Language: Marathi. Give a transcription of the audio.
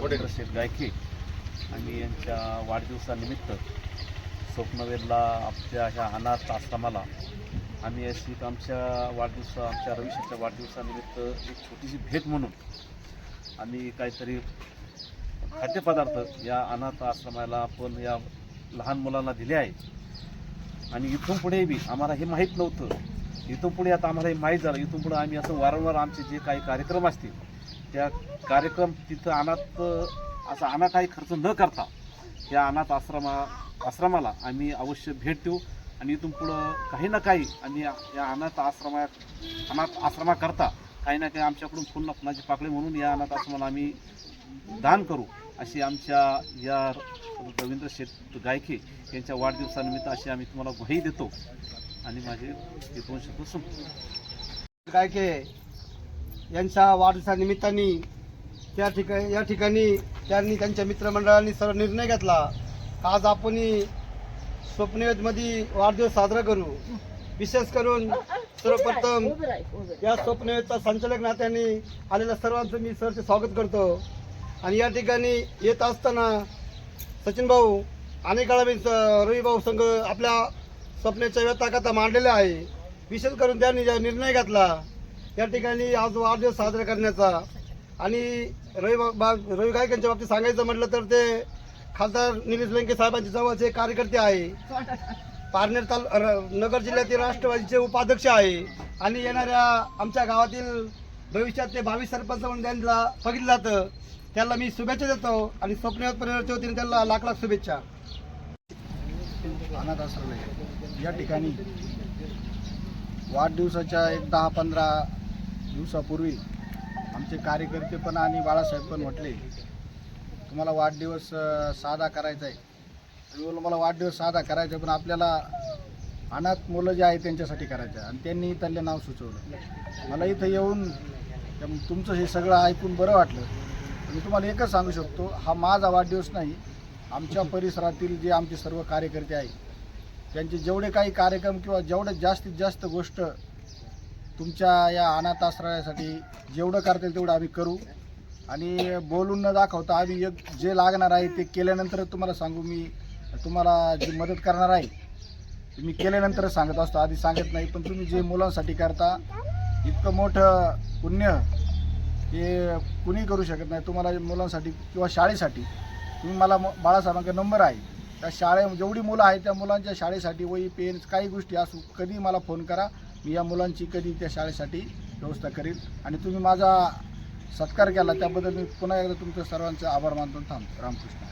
प्रसिद्ध गायकी गायके आणि यांच्या वाढदिवसानिमित्त स्वप्नवेलला आमच्या ह्या अनाथ आश्रमाला आम्ही अशी आमच्या वाढदिवसा आमच्या रवीशेठच्या वाढदिवसानिमित्त एक छोटीशी भेट म्हणून आम्ही काहीतरी खाद्यपदार्थ या अनाथ आश्रमाला आपण या लहान मुलांना दिले आहे. आणि इथून पुढे बी आम्हाला हे माहीत नव्हतं. इथून पुढे आता आम्हाला हे माहीत झालं. इथून पुढे आम्ही असं वारंवार आमचे जे काही कार्यक्रम असतील त्या कार्यक्रम तिथं अनाथ असा अनाथाही खर्च न करता या अनाथ आश्रमा आश्रमाला आम्ही अवश्य भेट देऊ. आणि इथून पुढं काही ना काही आम्ही या अनाथ आश्रमा अनाथ आश्रमाकरता काही ना काही आमच्याकडून पूर्ण फुलाची पाकळी म्हणून या अनाथ आश्रमाला आम्ही दान करू अशी आमच्या या रवींद्र शेठ गायके यांच्या वाढदिवसानिमित्त अशी आम्ही तुम्हाला ग्वाही देतो. आणि माझे हे दोन शब्द संपतो गायके यांच्या वाढदिवसानिमित्ताने त्या ठिकाणी या ठिकाणी त्यांनी त्यांच्या मित्रमंडळांनी सर्व निर्णय घेतला. आज आपण स्वप्नवेदमध्ये वाढदिवस साजरा करू? विशेष करून सर्वप्रथम या स्वप्नवेदचा संचालक नात्याने आलेल्या सर्वांचं मी सरचे स्वागत करतो. आणि या ठिकाणी येत असताना सचिन भाऊ अनेक वेळा मी रवीभाऊ रवी भाऊ संघ आपल्या स्वप्नाच्या व्यथाकथा मांडलेल्या आहे. विशेष करून त्यांनी ज्या निर्णय घेतला या ठिकाणी आज वाढदिवस साजरा करण्याचा. आणि रवी बा- रवी गायक यांच्या बाबतीत सांगायचं म्हटलं तर ते खासदार निलेश लंके साहेबांचे जवळचे कार्यकर्ते आहे. पारनेर ताल र- नगर जिल्ह्यातील राष्ट्रवादीचे उपाध्यक्ष आहे. आणि येणाऱ्या आमच्या गावातील भविष्यात ते भावी सरपंच म्हणून त्यांना बघितलं जातं. त्याला मी शुभेच्छा देतो आणि स्वप्न परिवर्तित वतीने त्यांना लाख लाख शुभेच्छा. अनाथ आश्रम या ठिकाणी वाढदिवसाच्या एक दहा पंधरा दिवसापूर्वी आमचे कार्यकर्ते पण आणि बाळासाहेब पण म्हटले तुम्हाला वाढदिवस साधा करायचा आहे. मी बोललो मला वाढदिवस साधा करायचा आहे पण आपल्याला अनाथ मुलं जे आहे त्यांच्यासाठी करायचं आहे. आणि त्यांनी त्यांना नाव सुचवलं. मला इथं येऊन त्या- तुमचं हे सगळं ऐकून बरं वाटलं. मी तुम्हाला एकच सांगू शकतो हा माझा वाढदिवस नाही आमच्या परिसरातील जे आमचे सर्व कार्यकर्ते आहेत त्यांचे जेवढे काही कार्यक्रम किंवा जेवढं जास्तीत जास्त गोष्ट तुमच्या या अनाथ आश्रयासाठी जेवढं करता येईल तेवढं आम्ही करू. आणि बोलून न दाखवता आम्ही एक जे लागणार आहे ते केल्यानंतर तुम्हाला सांगू मी तुम्हाला जी मदत करणार आहे मी केल्यानंतर सांगत असतो. आधी सांगत नाही पण तुम्ही जे मुलांसाठी करता इतकं मोठं पुण्य हे कुणी करू शकत नाही. तुम्हाला मुलांसाठी किंवा शाळेसाठी. तुम्ही मला म- बाळासाहेबांचा नंबर आहे. त्या शाळे जेवढी मुलं आहेत त्या मुलांच्या शाळेसाठी वही पेन काही गोष्टी असू कधी मला फोन करा. मी या मुलांची कधी त्या शाळेसाठी व्यवस्था करीन. आणि तुम्ही माझा सत्कार केला त्याबद्दल मी पुन्हा एकदा तुमचं सर्वांचे आभार मानतो थांबतो. रामकृष्ण.